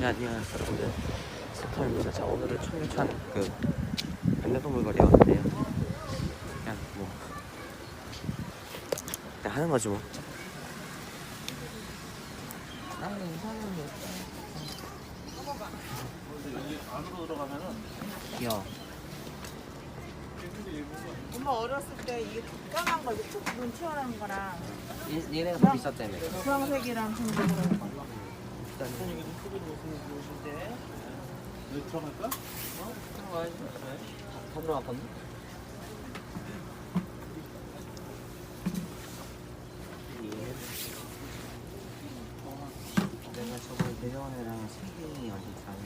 네, 안녕하세요. 오늘 스타입니다. 자, 오늘은 청계천 그 반려동물 거리 왔는데요. 그냥 뭐 그냥 하는 거지 뭐. 안으로 들어가면은 귀여워. 엄마 어렸을 때 이게 까만 거 이렇게 툭눈 튀어나온 거랑 얘- 얘네가 더 비쌌다며. 주황색이랑 좀 그런 거. 일단 여기 들어갈까? 들어가야지. 다 들어갔거든? 내가 저번에 대전이랑 세계이 어디 사는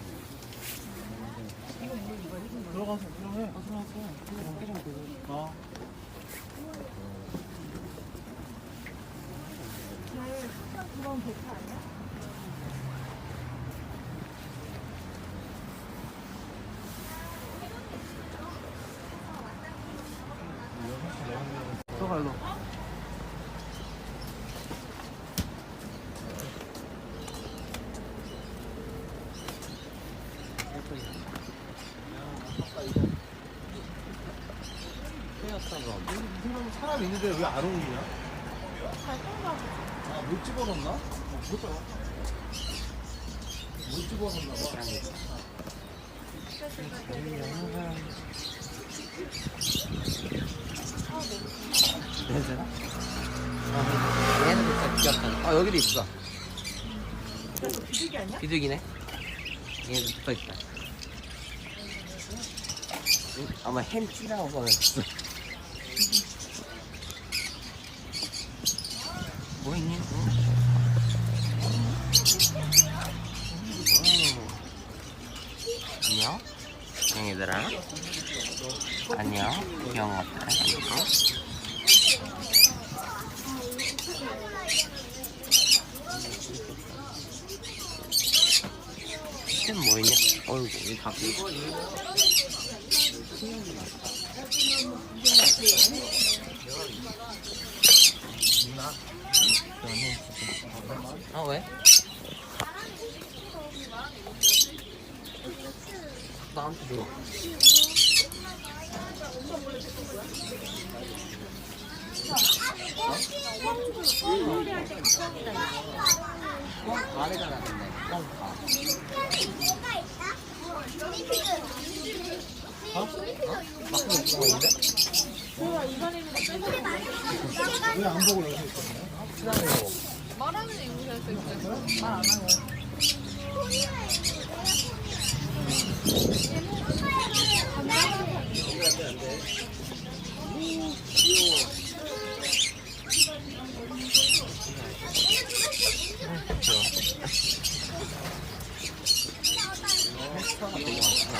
들어가서 들어해. 어. 그건 백화 아니야? 들어가 일로. 이 사람 사람 있는데 왜 안 오냐? 아, 못 집어넣나? 못 집어넣나 봐. 괜찮아? 얘는 진짜 귀엽다. 아 여기도 있어. 비둘기 아니야? 비둘기네. 얘도 붙어 있다. 응? 아마 햄 찌라고 써놨어. 뭐 있니? 응? 오. 안녕. 안녕 얘들아. 안녕. 귀여운 것들. 안녕. 햄 뭐있냐? 어이구, 이 닭이. 아 왜? 나한테 줘. 어? 가래잖아 근데 뻥가 어? 막고 있고 있는데? 왜안 보고 여기 있었냐? 친하게 고 햄스터가 되게 많구나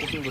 고등도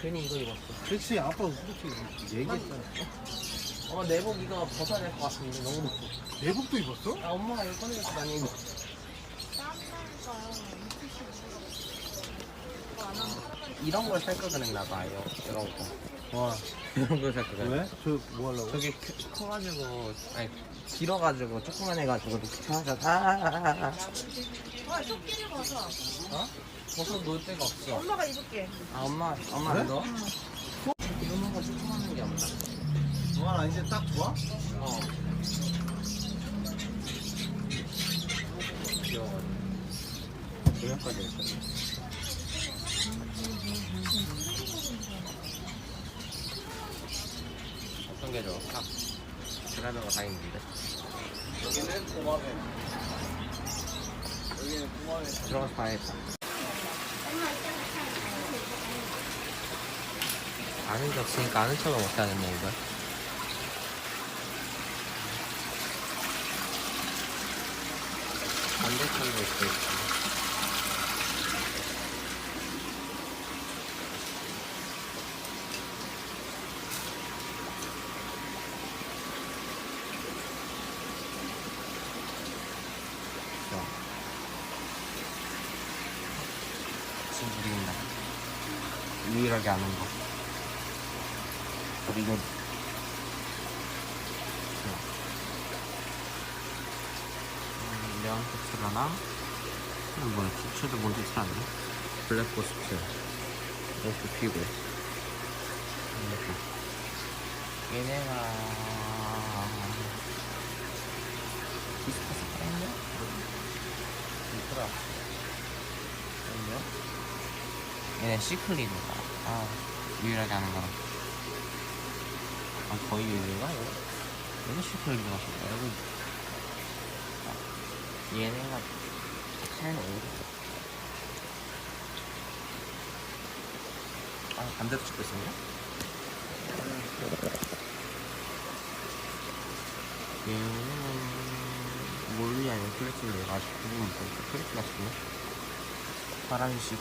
괜히 이거 입었어 그렇지 아빠 그렇게 얘기했잖아. 어 내복 이거 벗어야 될 것 같은데 너무 덥고 내복도 입었어? 아 엄마가 이거 꺼내줬어 많이 입어 이런 걸살걸 그랬나 봐요 이런 거 와. 이런 걸 그랬나 왜? 저 뭐 하려고? 저게 크- 커가지고 아니 길어가지고 조그만 해가지고 편하자 아, 와, 토끼를 벗어. 어? 벗어 놓을 데가 없어 엄마가 입을게. 아 엄마 엄마 그래? 너? 이런 거 조그만한 게 없나? 동아 나 이제 딱 좋아? 어 귀여워 조약까지 했어 어떤 게 좋을까? 드라이버가 다 있는데 여기는 동아배. 여기는 구멍에 들어가서 봐야겠다. 아는 게 없으니까 아는 척을 못 하겠네 이걸. 있고 있고. 좋아. 지금 그린다. 유일하게 아는 거. 그리고 음, 레온 텍스라나 이건 뭐였지? 쟤도 뭔지 잘 안 나. 블랙고스트 이렇게 피고 이렇게 얘네가 비슷해서? 이거라 아니요? 얘네 시클리드가 아 유일하게 아는 거라 아 거의 유일인가 이거? 여기 시클리드가 있어 여기 아, 얘네가 차이가 어디 아 반대로 찍고 있었냐? 얘는 몰리 아니면 플렉스인데 얘가 아직 구분 못했어 플렉스 같은데? 파란색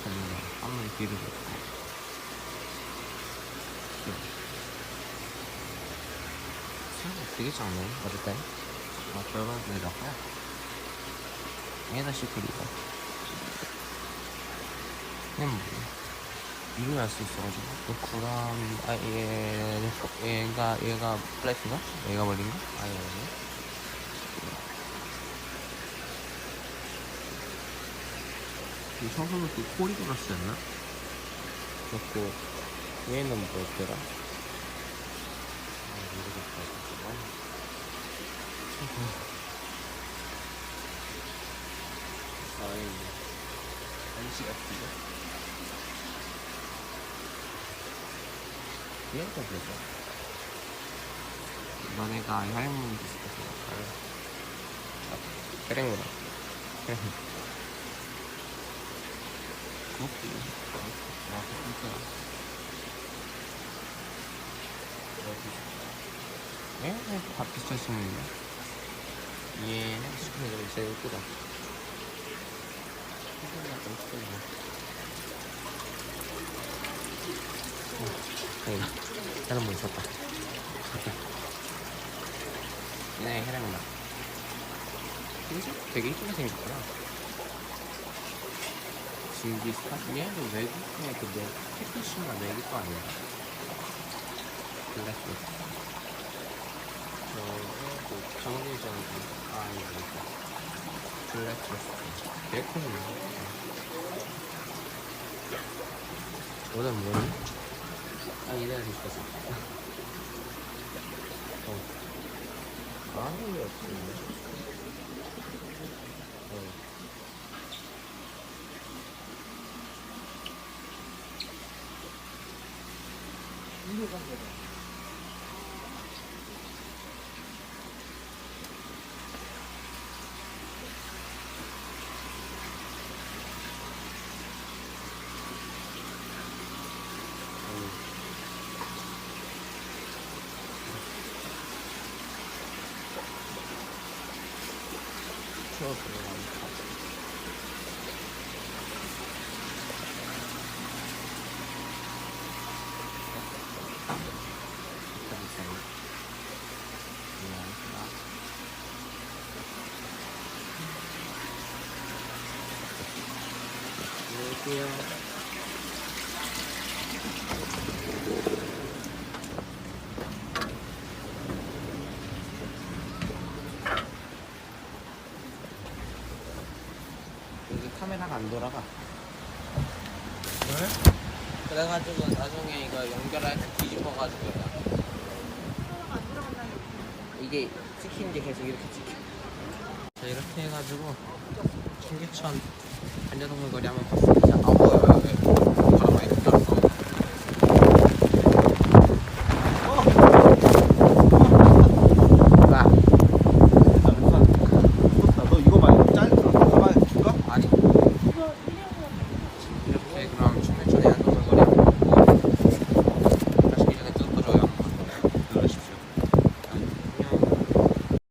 한번 뒤로 줬고 생각 되게 작네 어쨌든 아 별건 들이라고요 얘다 시크리가 그냥 뭐 이름이 알수 있어가지고. 또 구람 아 얘 얘가 얘가 플래티가? 얘가 버린가 아예 아니네 이 청소는 그 코리도라스였나? 그렇고 얘는 뭐였더라? 아, 모르겠다. 잠깐만. 아이, 한시 같은데? 얘가 뭐죠? 너네가 할머니 비슷해서 아, 그랭구나. 그랭. 그것도 아, 진짜. 예? 다 비슷하시는데 얘는 스크린이 제일 예쁘다 약간 틀리네 어, 다른 뭐 있었다 해랑나 흰색? 되게 이쁘게 생겼구나 징기스타? 얘는 외국의 그 내, 캐피쉬가 내기 거 아니야? 블랙스 저거 그 정리정리 아 이거 이거 블랙버스트 개코는 오늘 뭐니? 아 이래야 될 것같어. 아무 일 없었네. 어. 추웠어 요 안녕하세요. 여기 카메라가 안 돌아가. 왜? 그래가지고 나중에 이거 연결할 때 뒤집어가지고 이게 찍힌 게 계속 이렇게 찍혀. 자 이렇게 해가지고 청계천 반려동물 거리 한번 봤습니다. 아 뭐야.